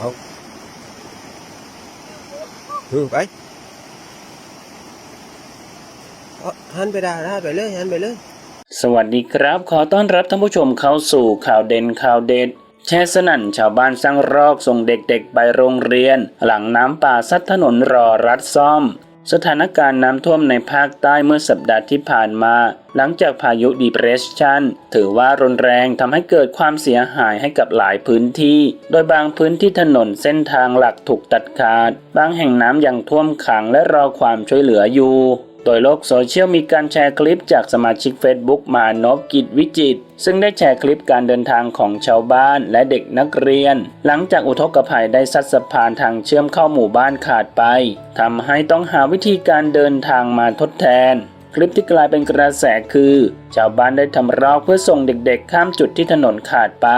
không ừ ấy hắn về đà ra về lên hắn về lên สวัสดีครับ ขอต้อนรับท่านผู้ชมเข้าสู่ข่าวเด่นข่าวเด็ดแช่สนั่นชาวบ้านสร้างรอกส่งเด็กๆไปโรงเรียน หลังน้ำป่าซัดถนนรอรัดซ่อม สถานการณ์น้ำท่วมในภาคใต้เมื่อสัปดาห์ที่ผ่านมา หลังจากพายุดีเพรสชันถือว่ารุนแรงทำให้เกิดความเสียหายให้กับหลายพื้นที่ โดยบางพื้นที่ถนนเส้นทางหลักถูกตัดขาด บางแห่งน้ำยังท่วมขังและรอความช่วยเหลืออยู่ โดยโลกโซเชียลมีการแชร์คลิปจากสมาชิก Facebook มานพกิจวิจิต ซึ่งได้แชร์คลิปการเดินทางของชาวบ้านและเด็กนักเรียน หลังจากอุทกภัยได้ซัดสะพานทางเชื่อมเข้าหมู่บ้านขาดไปทำให้ต้องหาวิธีการเดินทางมาทดแทน คลิปที่กลายเป็นกระแสคือ ชาวบ้านได้ทำรอกเพื่อส่งเด็กๆ ข้ามจุดที่ถนนขาดไป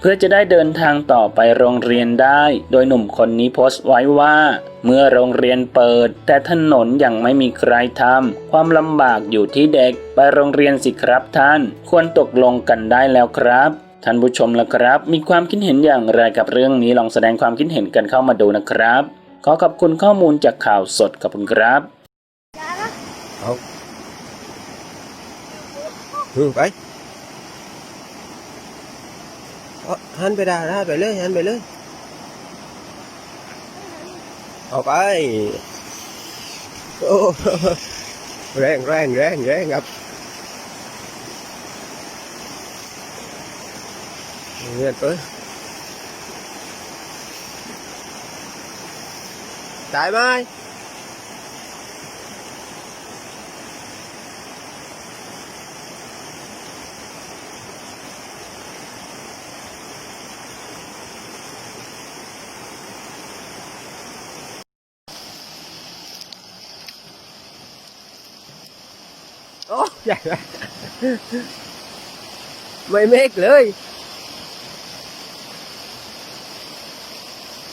เพื่อจะได้เดินทางต่อไปโรงเรียนได้ โดยหนุ่มคนนี้โพสต์ไว้ว่า เมื่อโรงเรียนเปิด แต่ถนนยังไม่มีใครทำความลำบากอยู่ที่เด็ก ไปโรงเรียนสิครับท่าน ควรตกลงกันได้แล้วครับท่านผู้ชมละครับ มีความคิดเห็นอย่างไรกับเรื่องนี้ลองแสดงความคิดเห็นกันเข้ามาดูนะครับ ขอขอบคุณข้อมูลจากข่าวสดขอบคุณครับเอา อืมไปเอาหันไปได้ได้ไปเลยหันไปเลยเอาไปโอ้แรงแรงแรงแรงครับเงียบไปตายไหม โอ้ใหญ่ไม่เมฆเลย